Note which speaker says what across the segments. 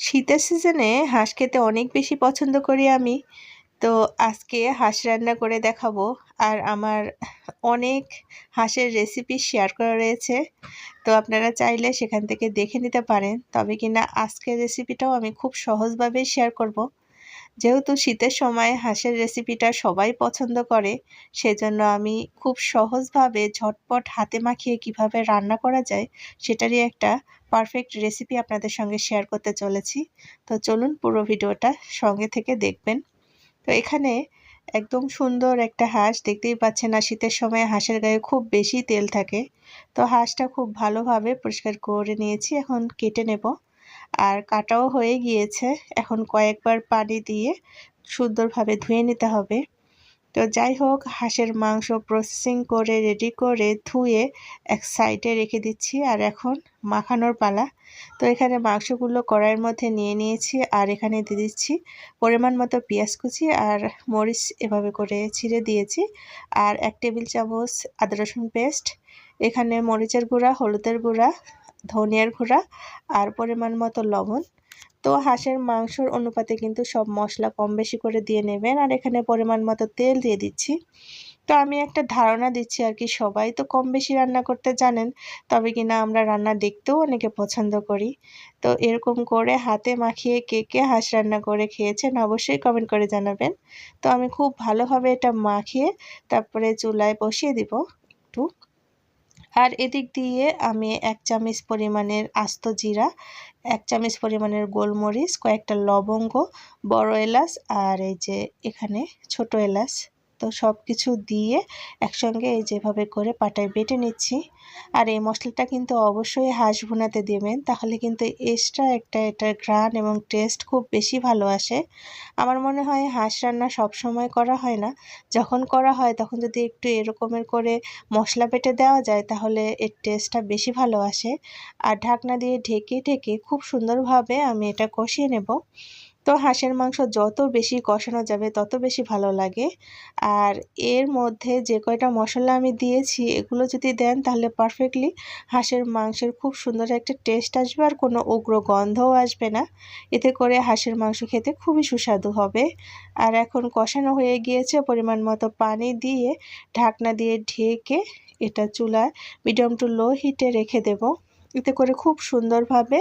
Speaker 1: শীতের সিজনে হাঁস খেতে অনেক বেশি পছন্দ করি আমি। তো আজকে হাঁস রান্না করে দেখাবো। আর আমার অনেক হাঁসের রেসিপি শেয়ার করা রয়েছে। তো আপনারা চাইলে সেখান থেকে দেখে নিতে পারেন। তবে কিনা আজকের রেসিপিটাও আমি খুব সহজভাবেই শেয়ার করব। যেহেতু শীতের সময় হাঁসের রেসিপিটা সবাই পছন্দ করে, সেজন্য আমি খুব সহজভাবে ঝটপট হাতে মাখিয়ে কীভাবে রান্না করা যায়, সেটারই একটা পারফেক্ট রেসিপি আপনাদের সঙ্গে শেয়ার করতে চলেছি। তো চলুন পুরো ভিডিওটা সঙ্গে থেকে দেখবেন। তো এখানে একদম সুন্দর একটা হাঁস, দেখতেই পাচ্ছেন না শীতের সময় হাঁসের গায়ে খুব বেশি তেল থাকে। তো হাঁসটা খুব ভালোভাবে পরিষ্কার করে নিয়েছি, এখন কেটে নেব। আর কাটাও হয়ে গিয়েছে। এখন কয়েকবার পানি দিয়ে সুন্দরভাবে ধুয়ে নিতে হবে। তো যাই হোক, হাঁসের মাংস প্রসেসিং করে রেডি করে ধুয়ে এক সাইডে রেখে দিচ্ছি। আর এখন মাখানোর পালা। তো এখানে মাংসগুলো কড়াইয়ের মধ্যে নিয়ে নিয়েছি। আর এখানে দিয়ে দিচ্ছি পরিমাণ মতো পেঁয়াজ কুচি আর মরিচ এভাবে করে ছিঁড়ে দিয়েছি। আর এক টেবিল চামচ আদা রসুন পেস্ট এখানে মরিচের গুঁড়া, হলুদের গুঁড়া ধনিয়ার গুঁড়া আর পরিমাণ মতো লবণ। তো হাঁসের মাংসর অনুপাতে কিন্তু সব মশলা কম বেশি করে দিয়ে নেবেন আর এখানে পরিমাণ মতো তেল দিয়ে দিচ্ছি। তো আমি একটা ধারণা দিচ্ছি আর কি, সবাই তো কম বেশি রান্না করতে জানেন, তবে কিনা আমরা রান্না দেখতেও অনেকে পছন্দ করি। তো এরকম করে হাতে মাখিয়ে কে কে হাঁস রান্না করে খেয়েছেন অবশ্যই কমেন্ট করে জানাবেন। তো আমি খুব ভালোভাবে এটা মাখিয়ে তারপরে চুলায় বসিয়ে দিব একটু। আর এদিক দিয়ে আমি এক চামচ পরিমাণের আস্ত জিরা, এক চামচ পরিমাণের গোলমরিচ, কয়েকটা লবঙ্গ, বড় এলাচ আর এই যে এখানে ছোট এলাচ। তো সব কিছু দিয়ে একসঙ্গে এই যেভাবে করে পাটায় বেটে নিচ্ছি। আর এই মশলাটা কিন্তু অবশ্যই হাঁস ভুনাতে দেবেন, তাহলে কিন্তু এক্সট্রা একটা এটার ঘ্রাণ এবং টেস্ট খুব বেশি ভালো আসে। আমার মনে হয় হাঁস রান্না সব সময় করা হয় না। যখন করা হয়, তখন যদি একটু এরকমের করে মশলা বেটে দেওয়া যায়, তাহলে এর টেস্টটা বেশি ভালো আসে। আর ঢাকনা দিয়ে ঢেকে ঢেকে খুব সুন্দরভাবে আমি এটা কষিয়ে নেব। তো হাঁসের মাংস যত বেশি কষানো যাবে, তত বেশি ভালো লাগে। আর এর মধ্যে যে কয়টা মশলা আমি দিয়েছি, এগুলো যদি দেন তাহলে পারফেক্টলি হাঁসের মাংসের খুব সুন্দর একটা টেস্ট আসবে আর কোনো উগ্র গন্ধও আসবে না। এতে করে হাঁসের মাংস খেতে খুবই সুস্বাদু হবে। আর এখন কষানো হয়ে গিয়েছে পরিমাণ মতো পানি দিয়ে ঢাকনা দিয়ে ঢেকে এটা চুলায় মিডিয়াম টু লো হিটে রেখে দেবো। এতে করে খুব সুন্দরভাবে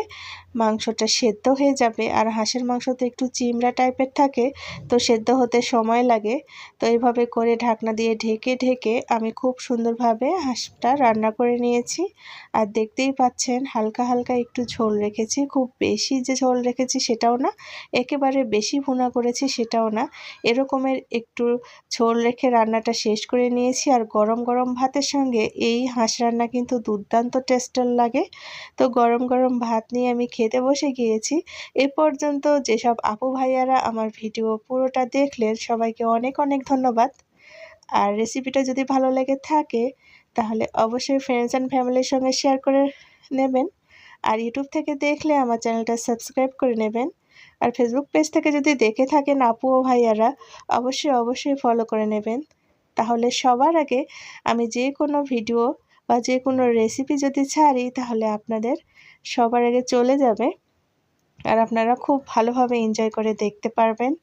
Speaker 1: মাংসটা সেদ্ধ হয়ে যাবে। আর হাঁসের মাংস তো একটু চিমড়া টাইপের থাকে, তো সেদ্ধ হতে সময় লাগে। তো এইভাবে করে ঢাকনা দিয়ে ঢেকে ঢেকে আমি খুব সুন্দরভাবে হাঁসটা রান্না করে নিয়েছি। আর দেখতেই পাচ্ছেন, হালকা হালকা একটু ঝোল রেখেছি। খুব বেশি যে ঝোল রেখেছি সেটাও না, একেবারে বেশি ভুনা করেছি সেটাও না। এরকমের একটু ঝোল রেখে রান্নাটা শেষ করে নিয়েছি। আর গরম গরম ভাতের সঙ্গে এই হাঁস রান্না কিন্তু দুর্দান্ত টেস্টার লাগে। তো গরম গরম ভাত নিয়ে আমি খেতে বসে গিয়েছি। এ পর্যন্ত যেসব আপু ভাইয়ারা আমার ভিডিও পুরোটা দেখলেন, সবাইকে অনেক অনেক ধন্যবাদ। আর রেসিপিটা যদি ভালো লেগে থাকে, তাহলে অবশ্যই ফ্রেন্ডস অ্যান্ড ফ্যামিলির সঙ্গে শেয়ার করে নেবেন। আর ইউটিউব থেকে দেখলে আমার চ্যানেলটা সাবস্ক্রাইব করে নেবেন। আর ফেসবুক পেজ থেকে যদি দেখে থাকেন আপু ও ভাইয়ারা, অবশ্যই অবশ্যই ফলো করে নেবেন। তাহলে সবার আগে আমি যে কোনো ভিডিও বা যে কোনো রেসিপি যদি ছাড়ি, তাহলে আপনাদের সবার আগে চলে যাবে। আর আপনারা খুব ভালোভাবে এনজয় করে দেখতে পারবেন।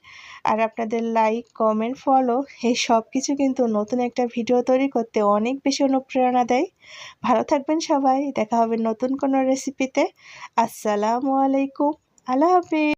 Speaker 1: আর আপনাদের লাইক কমেন্ট ফলো এই সব কিছু কিন্তু নতুন একটা ভিডিও তৈরি করতে অনেক বেশি অনুপ্রেরণা দেয়। ভালো থাকবেন সবাই, দেখা হবে নতুন কোনো রেসিপিতে আসসালামু আলাইকুম। আল্লাহ হাফিজ।